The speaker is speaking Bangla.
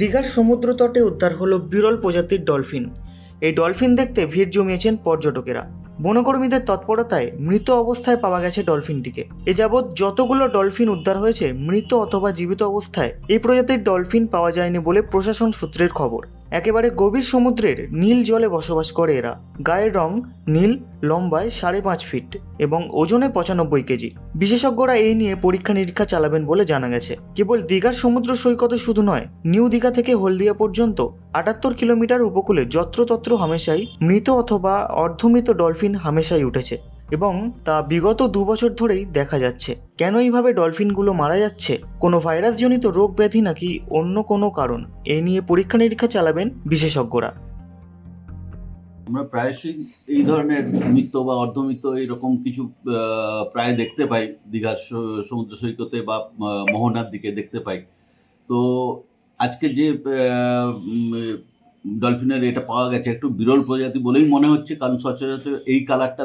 দীঘার সমুদ্র তটে উদ্ধার হলো বিরল প্রজাতির ডলফিন। এই ডলফিন দেখতে ভিড় জমিয়েছেন পর্যটকেরা। বনকর্মীদের তৎপরতায় মৃত অবস্থায় পাওয়া গেছে ডলফিনটিকে। এ যাবৎ যতগুলো ডলফিন উদ্ধার হয়েছে, মৃত অথবা জীবিত অবস্থায় এই প্রজাতির ডলফিন পাওয়া যায়নি বলে প্রশাসন সূত্রের খবর। একেবারে গভীর সমুদ্রের নীল জলে বসবাস করে এরা। গায়ের রং নীল, লম্বায় সাড়ে পাঁচ ফিট এবং ওজনে পঁচানব্বই কেজি। বিশেষজ্ঞরা এই নিয়ে পরীক্ষা নিরীক্ষা চালাবেন বলে জানা গেছে। কেবল দীঘার সমুদ্র সৈকতে শুধু নয়, নিউ দীঘা থেকে হলদিয়া পর্যন্ত আটাত্তর কিলোমিটার উপকূলে যত্রতত্র হামেশাই মৃত অথবা অর্ধমৃত ডলফিন হামেশাই উঠেছে। এবং তা বিগত দু বছর ধরেই দেখা যাচ্ছে। কেন এইভাবে ডলফিনগুলো মারা যাচ্ছে? কোনো ভাইরাসজনিত রোগ ব্যাধি নাকি অন্য কোনো কারণ? এ নিয়ে পরীক্ষা নিরীক্ষা চালাবেন বিশেষজ্ঞরা। আমরা প্রায়শই এই ধরনের মৃত্য বা অর্ধমৃত্য এইরকম কিছু প্রায় দেখতে পাই। দীঘার সমুদ্র সৈকতে বা মোহনার দিকে দেখতে পাই। তো আজকে যে ডলফিনের এটা পাওয়া গেছে, একটু বিরল প্রজাতি বলেই মনে হচ্ছে, কারণ সচরাচর এই কালারটা